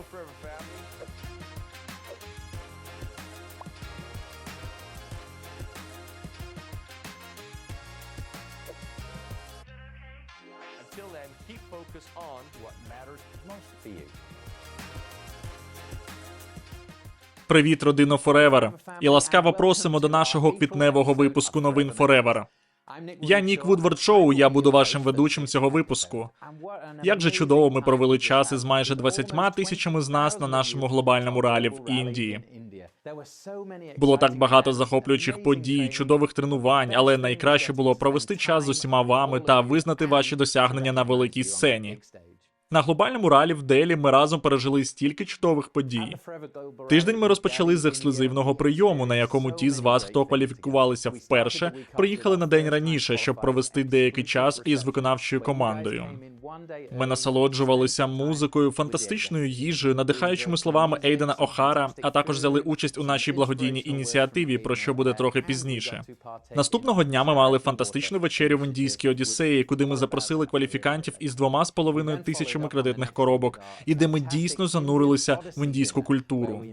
Hello, Forever family. Until then, keep focused on what matters most for you. Привіт, родино Форевер! І ласкаво просимо до нашого квітневого випуску новин Форевер. Я Нік Вудвард Шоу. Я буду вашим ведучим цього випуску. Як же чудово ми провели час із майже 20 тисячами з нас на нашому глобальному ралі в Індії. Було так багато захоплюючих подій, чудових тренувань, але найкраще було провести час з усіма вами та визнати ваші досягнення на великій сцені. На глобальному ралі в Делі ми разом пережили стільки чудових подій. Тиждень ми розпочали з ексклюзивного прийому, на якому ті з вас, хто кваліфікувалися вперше, приїхали на день раніше, щоб провести деякий час із виконавчою командою. Ми насолоджувалися музикою, фантастичною їжею, надихаючими словами Ейдена Охара, а також взяли участь у нашій благодійній ініціативі, про що буде трохи пізніше. Наступного дня ми мали фантастичну вечерю в індійській Одіссеї, куди ми запросили кваліфікантів із двома з половиною тисячами кредитних коробок, і де ми дійсно занурилися в індійську культуру.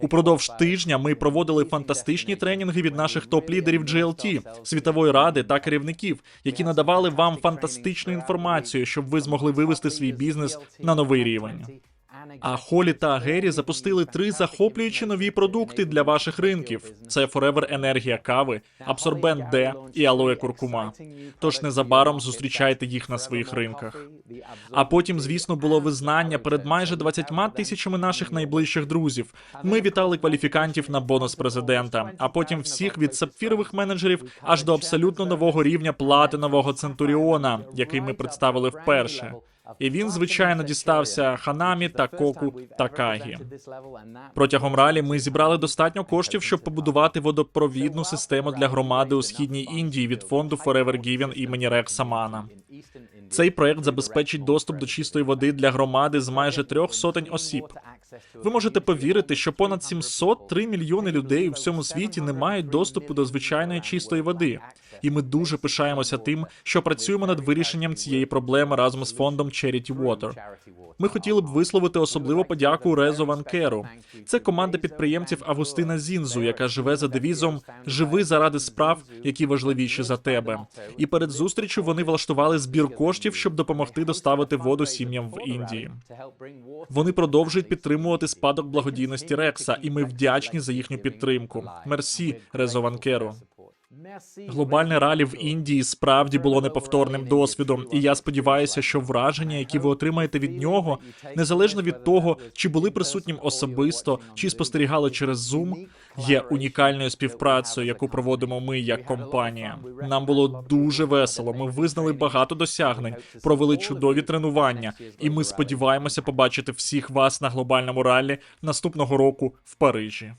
Упродовж тижня ми проводили фантастичні тренінги від наших топ-лідерів GLT, світової ради та керівників, які надавали вам фантастичну інформацію, щоб ви змогли вивести свій бізнес на новий рівень. А Холі та Гері запустили три захоплюючі нові продукти для ваших ринків: це Forever енергія кави, Абсорбент Д і Алоє Куркума. Тож незабаром зустрічайте їх на своїх ринках. А потім, звісно, було визнання перед майже 20 тисячами наших найближчих друзів. Ми вітали кваліфікантів на бонус президента, а потім всіх від сапфірових менеджерів аж до абсолютно нового рівня платинового центуріона, який ми представили вперше. І він, звичайно, дістався Ханамі та Коку Такагі. Протягом ралі ми зібрали достатньо коштів, щоб побудувати водопровідну систему для громади у східній Індії від фонду Forever Given імені Рекса Мана. Цей проект забезпечить доступ до чистої води для громади з майже трьох сотень осіб. Ви можете повірити, що понад 703 мільйони людей у всьому світі не мають доступу до звичайної чистої води. І ми дуже пишаємося тим, що працюємо над вирішенням цієї проблеми разом з фондом Charity Water. Ми хотіли б висловити особливу подяку Резо Ванкеру. Це команда підприємців Августина Зінзу, яка живе за девізом Живи заради справ, які важливіші за тебе. І перед зустрічю вони влаштували збір коштів, щоб допомогти доставити воду сім'ям в Індії. Вони продовжують підтримувати спадок благодійності Рекса, і ми вдячні за їхню підтримку. Мерсі, Резо Ванкеру. Глобальне ралі в Індії справді було неповторним досвідом, і я сподіваюся, що враження, які ви отримаєте від нього, незалежно від того, чи були присутнім особисто, чи спостерігали через Zoom, є унікальною співпрацею, яку проводимо ми як компанія. Нам було дуже весело. Ми визнали багато досягнень, провели чудові тренування, і ми сподіваємося побачити всіх вас на глобальному ралі наступного року в Парижі.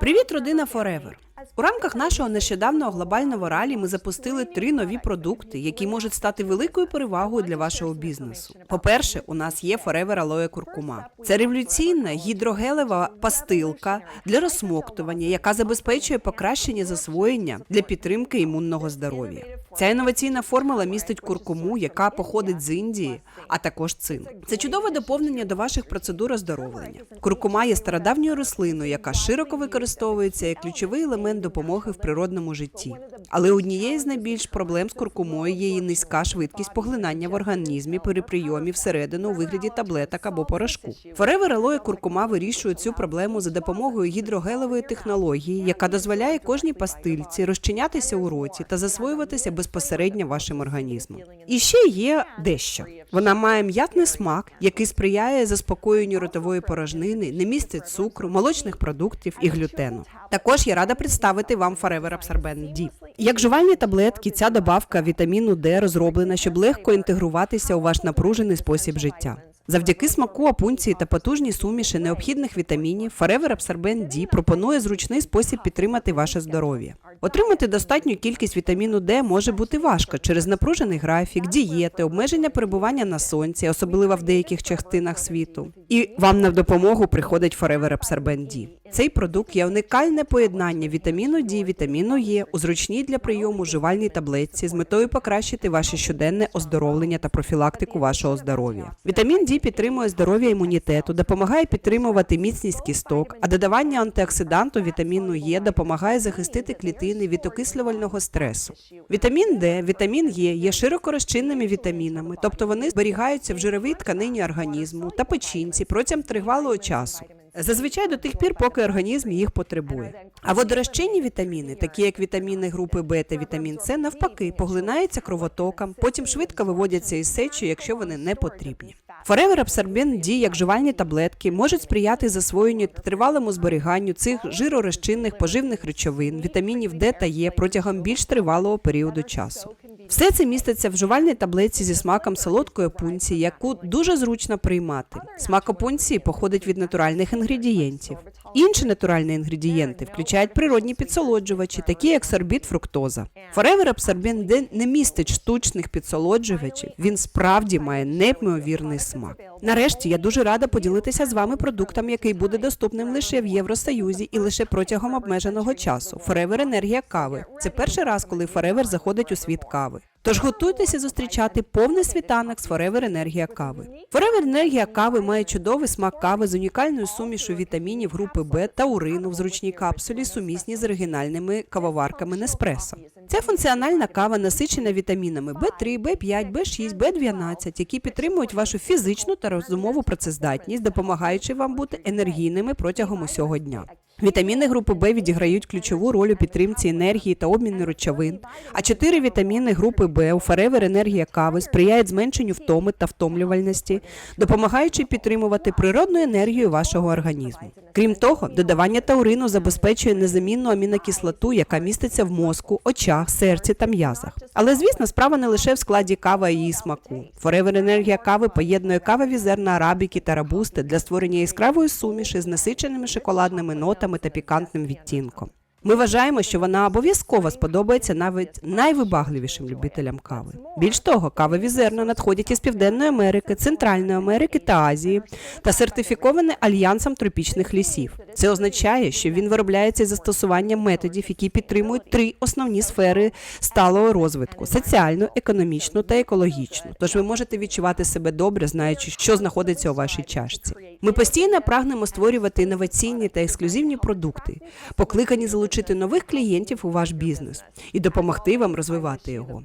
Привіт, родина Forever! У рамках нашого нещодавнього глобального ралі ми запустили три нові продукти, які можуть стати великою перевагою для вашого бізнесу. По-перше, у нас є Forever Aloe Куркума. Це революційна гідрогелева пастилка для розсмоктування, яка забезпечує покращення засвоєння для підтримки імунного здоров'я. Ця інноваційна формула містить куркуму, яка походить з Індії, а також цинк. Це чудове доповнення до ваших процедур оздоровлення. Куркума є стародавньою рослиною, яка широко використовується як ключовий елемент допомоги в природному житті. Але однією з найбільш проблем з куркумою є її низька швидкість поглинання в організмі при прийомі всередину у вигляді таблеток або порошку. Forever Aloe куркума вирішує цю проблему за допомогою гідрогелевої технології, яка дозволяє кожній пастильці розчинятися у роті та засвоюватися безпосередньо вашим організмом. І ще є дещо. Вона має м'ятний смак, який сприяє заспокоєнню ротової порожнини, не містить цукру, молочних продуктів і глютену. Також я рада представити вам Forever Absorbent D. Як жувальні таблетки, ця добавка вітаміну D розроблена, щоб легко інтегруватися у ваш напружений спосіб життя. Завдяки смаку, опунції та потужній суміші необхідних вітамінів Forever Absorbent D пропонує зручний спосіб підтримати ваше здоров'я. Отримати достатню кількість вітаміну D може бути важко через напружений графік, дієти, обмеження перебування на сонці, особливо в деяких частинах світу. І вам на допомогу приходить Forever Absorbent D. Цей продукт є уникальне поєднання вітаміну D, вітаміну Е у зручній для прийому жувальній таблетці з метою покращити ваше щоденне оздоровлення та профілактику вашого здоров'я. Вітамін D підтримує здоров'я імунітету, допомагає підтримувати міцність кісток, а додавання антиоксиданту вітаміну Е допомагає захистити клітини від окислювального стресу. Вітамін Д, вітамін Е є широко розчинними вітамінами, тобто вони зберігаються в жировій тканині організму та печінці протягом тривалого часу. Зазвичай до тих пір, поки організм їх потребує. А водорозчинні вітаміни, такі як вітаміни групи Б та вітамін С, навпаки, поглинаються кровотоком, потім швидко виводяться із сечі, якщо вони не потрібні. Forever Absorbent D, як жувальні таблетки, можуть сприяти засвоєнню та тривалому зберіганню цих жиророзчинних поживних речовин, вітамінів Д та Е протягом більш тривалого періоду часу. Все це міститься в жувальній таблетці зі смаком солодкої пунції, яку дуже зручно приймати. Смак опунції походить від натуральних інгредієнтів. Інші натуральні інгредієнти включають природні підсолоджувачі, такі як сорбіт фруктоза. Forever Absorbent не містить штучних підсолоджувачів. Він справді має неймовірний смак. Нарешті я дуже рада поділитися з вами продуктом, який буде доступним лише в Євросоюзі і лише протягом обмеженого часу. Forever енергія кави. Це перший раз, коли Forever заходить у світ кави. Тож готуйтеся зустрічати повний світанок з Forever енергія кави. Forever енергія кави має чудовий смак кави з унікальною сумішю вітамінів групи Б та урину в зручній капсулі, сумісні з оригінальними кавоварками Неспресо. Ця функціональна кава насичена вітамінами В3, В5, В6, В12, які підтримують вашу фізичну та розумову працездатність, допомагаючи вам бути енергійними протягом усього дня. Вітаміни групи Б відіграють ключову роль у підтримці енергії та обміну речовин. А чотири вітаміни групи Б у Forever енергія кави сприяють зменшенню втоми та втомлювальності, допомагаючи підтримувати природну енергію вашого організму. Крім того, додавання таурину забезпечує незамінну амінокислоту, яка міститься в мозку, очах, серці та м'язах. Але звісно, справа не лише в складі кави і її смаку. Forever енергія кави поєднує кавові зерна арабіки та рабусти для створення яскравої суміші з насиченими шоколадними нотами та пікантним відтінком. Ми вважаємо, що вона обов'язково сподобається навіть найвибагливішим любителям кави. Більш того, кавові зерна надходять із Південної Америки, Центральної Америки та Азії та сертифіковані альянсом тропічних лісів. Це означає, що він виробляється із застосуванням методів, які підтримують три основні сфери сталого розвитку: соціальну, економічну та екологічну. Тож ви можете відчувати себе добре, знаючи, що знаходиться у вашій чашці. Ми постійно прагнемо створювати інноваційні та ексклюзивні продукти, покликані залучити нових клієнтів у ваш бізнес і допомогти вам розвивати його.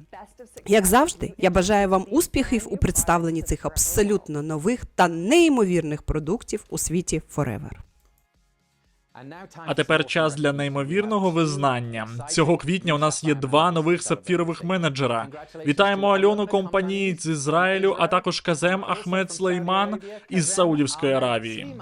Як завжди, я бажаю вам успіхів у представленні цих абсолютно нових та неймовірних продуктів у світі Forever. А тепер час для неймовірного визнання. Цього квітня у нас є два нових сапфірових менеджера. Вітаємо Альону компанії з Ізраїлю, а також Казем Ахмед Слейман із Саудівської Аравії.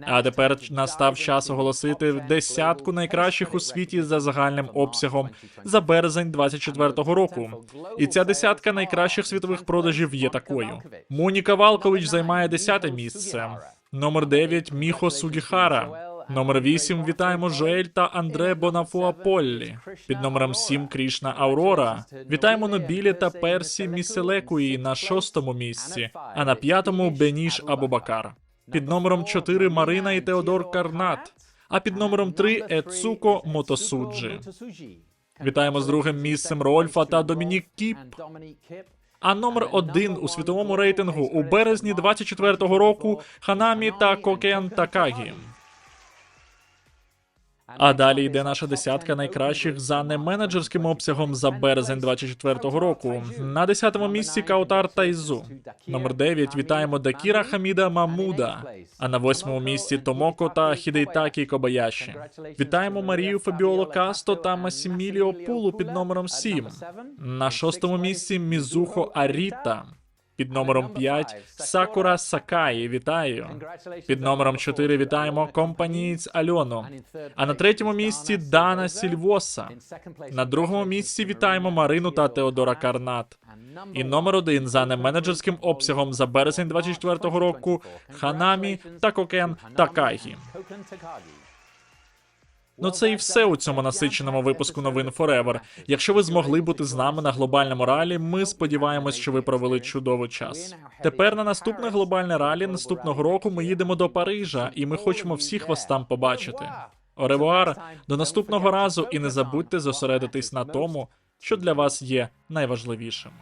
А тепер настав час оголосити десятку найкращих у світі за загальним обсягом за березень 24-го року. І ця десятка найкращих світових продажів є такою. Моніка Валкович займає десяте місце. Номер 9 Міхо Сугіхара. Номер 8 вітаємо Жоель та Андре Бонафуа Поллі. Під номером 7 Крішна Аурора. Вітаємо Нобілі та Персі Міселекуї на шостому місці, а на п'ятому Беніш Абубакар. Під номером 4 Марина і Теодор Карнат. А під номером 3 Ецуко Мотосуджі. Вітаємо з другим місцем Рольфа та Домінік Кіп. А номер один у світовому рейтингу у березні 24-го року Ханамі та Кокен Такагі. А далі йде наша десятка найкращих за неменеджерським обсягом за березень 24-го року. На 10-му місці Каутар Тайзу. Номер 9 вітаємо Дакіра Хаміда Мамуда. А на 8-му місці Томоко та Хідейтакі Кобаяші. Вітаємо Марію Фабіоло Касто та Масіміліо Пулу під номером 7. На 6-му місці Мізухо Аріта. Під номером 5 Сакура Сакаї. Вітаю. Під номером 4 вітаємо компанієць Альону. А на третьому місці Дана Сільвоса. На другому місці вітаємо Марину та Теодора Карнат. І номер один за неменеджерським обсягом за березень 24-го року Ханамі та Кокен Такагі. Ну це і все у цьому насиченому випуску новин Forever. Якщо ви змогли бути з нами на глобальному ралі, ми сподіваємось, що ви провели чудовий час. Тепер на наступне глобальне ралі наступного року ми їдемо до Парижа, і ми хочемо всіх вас там побачити. Оревуар, до наступного разу, і не забудьте зосередитись на тому, що для вас є найважливішим.